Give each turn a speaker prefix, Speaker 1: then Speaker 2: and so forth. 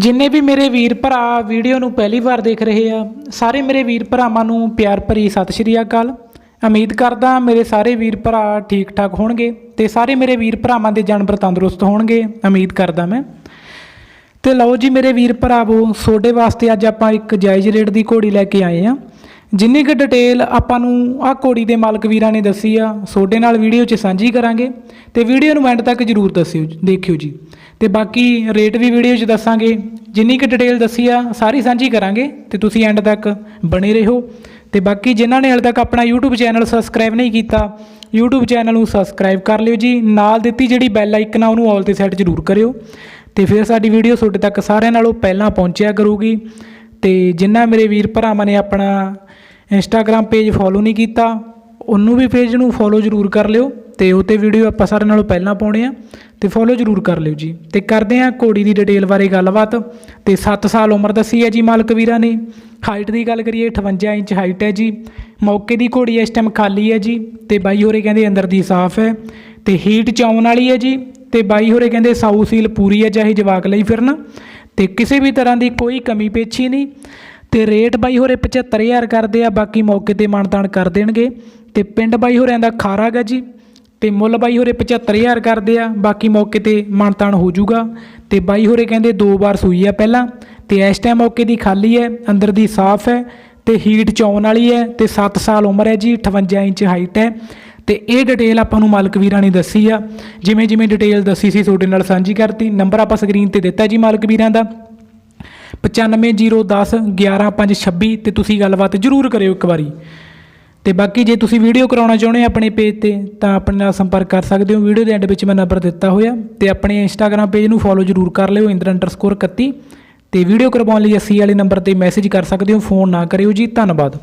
Speaker 1: ਜਿੰਨੇ ਵੀ ਮੇਰੇ ਵੀਰ ਭਰਾ ਵੀਡੀਓ ਨੂੰ ਪਹਿਲੀ ਵਾਰ ਦੇਖ ਰਹੇ ਆ, ਸਾਰੇ ਮੇਰੇ ਵੀਰ ਭਰਾਵਾਂ ਨੂੰ ਪਿਆਰ ਭਰੀ ਸਤਿ ਸ਼੍ਰੀ ਅਕਾਲ। ਉਮੀਦ ਕਰਦਾ ਮੇਰੇ ਸਾਰੇ ਵੀਰ ਭਰਾ ਠੀਕ ਠਾਕ ਹੋਣਗੇ ਤੇ ਸਾਰੇ ਮੇਰੇ ਵੀਰ ਭਰਾਵਾਂ ਦੇ ਜਾਨਵਰ ਤੰਦਰੁਸਤ ਹੋਣਗੇ, ਉਮੀਦ ਕਰਦਾ ਮੈਂ। ਤੇ ਲਓ ਜੀ ਮੇਰੇ ਵੀਰ ਭਰਾਵੋ ਤੁਹਾਡੇ ਵਾਸਤੇ ਅੱਜ ਆਪਾਂ ਇੱਕ ਜਾਇਜ਼ ਰੇਟ ਦੀ ਘੋੜੀ ਲੈ ਕੇ ਆਏ ਆ। ਜਿੰਨੀ ਕੁ ਡਿਟੇਲ ਆਪਾਂ ਨੂੰ ਆਹ ਘੋੜੀ ਦੇ ਮਾਲਕ ਵੀਰਾਂ ਨੇ ਦੱਸੀ ਆ ਤੁਹਾਡੇ ਨਾਲ ਵੀਡੀਓ 'ਚ ਸਾਂਝੀ ਕਰਾਂਗੇ ਤੇ ਵੀਡੀਓ ਨੂੰ ਐਂਡ ਤੱਕ ਜਰੂਰ ਦੱਸਿਓ ਜੀ- ਦੇਖਿਓ ਜੀ। ਤੇ ਬਾਕੀ ਰੇਟ ਵੀ ਵੀਡੀਓ 'ਚ ਦੱਸਾਂਗੇ, ਜਿੰਨੀ ਕੁ ਡਿਟੇਲ ਦੱਸੀ ਆ, ਸਾਰੀ ਸਾਂਝੀ ਕਰਾਂਗੇ ਤੇ ਤੁਸੀਂ ਐਂਡ ਤੱਕ ਬਣੇ ਰਹੋ। ਤੇ ਬਾਕੀ ਜਿਨ੍ਹਾਂ ਨੇ ਹਾਲੇ ਤੱਕ ਆਪਣਾ YouTube ਚੈਨਲ ਸਬਸਕ੍ਰਾਈਬ ਨਹੀਂ ਕੀਤਾ, YouTube ਚੈਨਲ ਨੂੰ ਸਬਸਕ੍ਰਾਈਬ ਕਰ ਲਿਓ ਜੀ, ਨਾਲ ਦਿੱਤੀ ਜਿਹੜੀ ਬੈਲ ਆਈਕਨ ਆ, ਉਹਨੂੰ ਆਲ ਤੇ ਸੈੱਟ ਜ਼ਰੂਰ ਕਰਿਓ। ਤੇ ਫਿਰ ਸਾਡੀ ਵੀਡੀਓ ਤੁਹਾਡੇ ਤੱਕ ਸਾਰਿਆਂ ਨਾਲੋਂ ਪਹਿਲਾਂ ਪਹੁੰਚਿਆ ਕਰੂਗੀ। ਤੇ ਜਿਨ੍ਹਾਂ ਮੇਰੇ ਵੀਰ ਭਰਾਵਾਂ ਨੇ ਆਪਣਾ ਇੰਸਟਾਗ੍ਰam ਪੇਜ ਫੋਲੋ ਨਹੀਂ ਕੀਤਾ, ਉਹਨੂੰ ਵੀ ਪੇਜ ਨੂੰ ਫੋਲੋ ਜ਼ਰੂਰ ਕਰ ਲਿਓ, ਤੇ ਉਹ ਤੇ ਵੀਡੀਓ ਆਪਾਂ ਸਾਰਿਆਂ ਨਾਲੋਂ ਪਹਿਲਾਂ ਪਾਉਣੇ ਆ, ਤੇ ਫੋਲੋ ਜ਼ਰੂਰ ਕਰ ਲਿਓ ਜੀ। ਤੇ ਕਰਦੇ ਆ ਘੋੜੀ ਦੀ ਡਿਟੇਲ ਬਾਰੇ ਗੱਲਬਾਤ, ਤੇ 7 ਸਾਲ ਉਮਰ ਦੱਸੀ ਹੈ ਜੀ ਮਾਲਕ ਵੀਰਾਂ ਨੇ। ਹਾਈਟ ਦੀ ਗੱਲ ਕਰੀਏ 58 ਇੰਚ ਹਾਈਟ ਹੈ ਜੀ। ਮੌਕੇ ਦੀ ਘੋੜੀ ਇਸ ਟਾਈਮ ਖਾਲੀ ਹੈ ਜੀ, ਤੇ ਬਾਈ ਹੋਰੇ ਕਹਿੰਦੇ ਅੰਦਰ ਦੀ ਸਾਫ਼ ਹੈ। ਤੇ ਹੀਟ ਚਾਉਣ ਵਾਲੀ ਹੈ ਜੀ, ਤੇ ਬਾਈ ਹੋਰੇ ਕਹਿੰਦੇ ਸਾਊ ਸੀਲ ਪੂਰੀ ਹੈ, ਚਾਹੇ ਜਵਾਕ ਲਈ ਫਿਰਨ। ਤੇ ਕਿਸੇ ਵੀ ਤਰ੍ਹਾਂ ਦੀ ਕੋਈ ਕਮੀ ਪੇਛੀ ਨਹੀਂ। ਤੇ ਰੇਟ ਬਾਈ ਹੋਰੇ 75000 ਕਰਦੇ ਆ, ਬਾਕੀ ਮੌਕੇ ਤੇ ਮਾਨਤਾਨ ਕਰ ਦੇਣਗੇ। ਤੇ ਪਿੰਡ ਬਾਈ ਹੋਰਿਆਂ ਦਾ ਖਾਰਾ ਗਾ ਜੀ। ਤੇ ਮੁੱਲ ਬਾਈ ਹੋਰੇ 75000 ਕਰਦੇ ਆ, ਬਾਕੀ ਮੌਕੇ ਤੇ ਮਾਨਤਾਨ ਹੋ ਜਾਊਗਾ ਤੇ ਬਾਈ ਹੋਰੇ ਕਹਿੰਦੇ ਦੋ ਵਾਰ ਸੂਈ ਆ ਪਹਿਲਾਂ। ਤੇ ਇਸ ਟਾਈਮ ਮੌਕੇ ਦੀ ਖਾਲੀ ਹੈ, ਅੰਦਰ ਦੀ ਸਾਫ਼ ਹੈ, ਤੇ ਹੀਟ ਚੌਣ ਵਾਲੀ ਹੈ, ਤੇ 7 ਸਾਲ ਉਮਰ ਹੈ ਜੀ 58 ਇੰਚ ਹਾਈਟ ਹੈ। ਤੇ ਇਹ ਡਿਟੇਲ ਆਪਾਂ ਨੂੰ ਮਾਲਕ ਵੀਰਾਂ ਨੇ ਦੱਸੀ ਆ। ਜਿਵੇਂ ਜਿਵੇਂ ਡਿਟੇਲ ਦੱਸੀ ਸੀ, ਤੁਹਾਡੇ ਨਾਲ ਸਾਂਝੀ ਕਰਤੀ। ਨੰਬਰ ਆਪਾਂ ਸਕਰੀਨ ਤੇ ਦਿੱਤਾ ਜੀ ਮਾਲਕ ਵੀਰਾਂ ਦਾ। 95010 11526 ਤੇ ਤੁਸੀਂ ਗੱਲਬਾਤ ਜ਼ਰੂਰ ਕਰਿਓ ਇੱਕ ਵਾਰੀ। ਤੇ ਬਾਕੀ ਜੇ ਤੁਸੀਂ ਵੀਡੀਓ ਕਰਾਉਣਾ ਚਾਹੁੰਦੇ ਹੋ ਆਪਣੇ ਪੇਜ ਤੇ, ਤਾਂ ਆਪਣੇ ਨਾਲ ਸੰਪਰਕ ਕਰ ਸਕਦੇ ਹੋ। ਵੀਡੀਓ ਦੇ ਐਂਡ ਵਿੱਚ ਮੈਂ ਨੰਬਰ ਦਿੱਤਾ ਹੋਇਆ। ਤੇ ਆਪਣੇ ਇੰਸਟਾਗ੍ਰam ਪੇਜ ਨੂੰ ਫੋਲੋ ਜ਼ਰੂਰ ਕਰ ਲਿਓ ਇੰਦਰ_31 ਤੇ ਵੀਡੀਓ ਕਰਵਾਉਣ ਲਈ ਅਸੀਂ ਵਾਲੇ ਨੰਬਰ ਤੇ ਮੈਸੇਜ ਕਰ ਸਕਦੇ ਹੋ। ਫੋਨ ਨਾ ਕਰਿਓ ਜੀ। ਧੰਨਵਾਦ।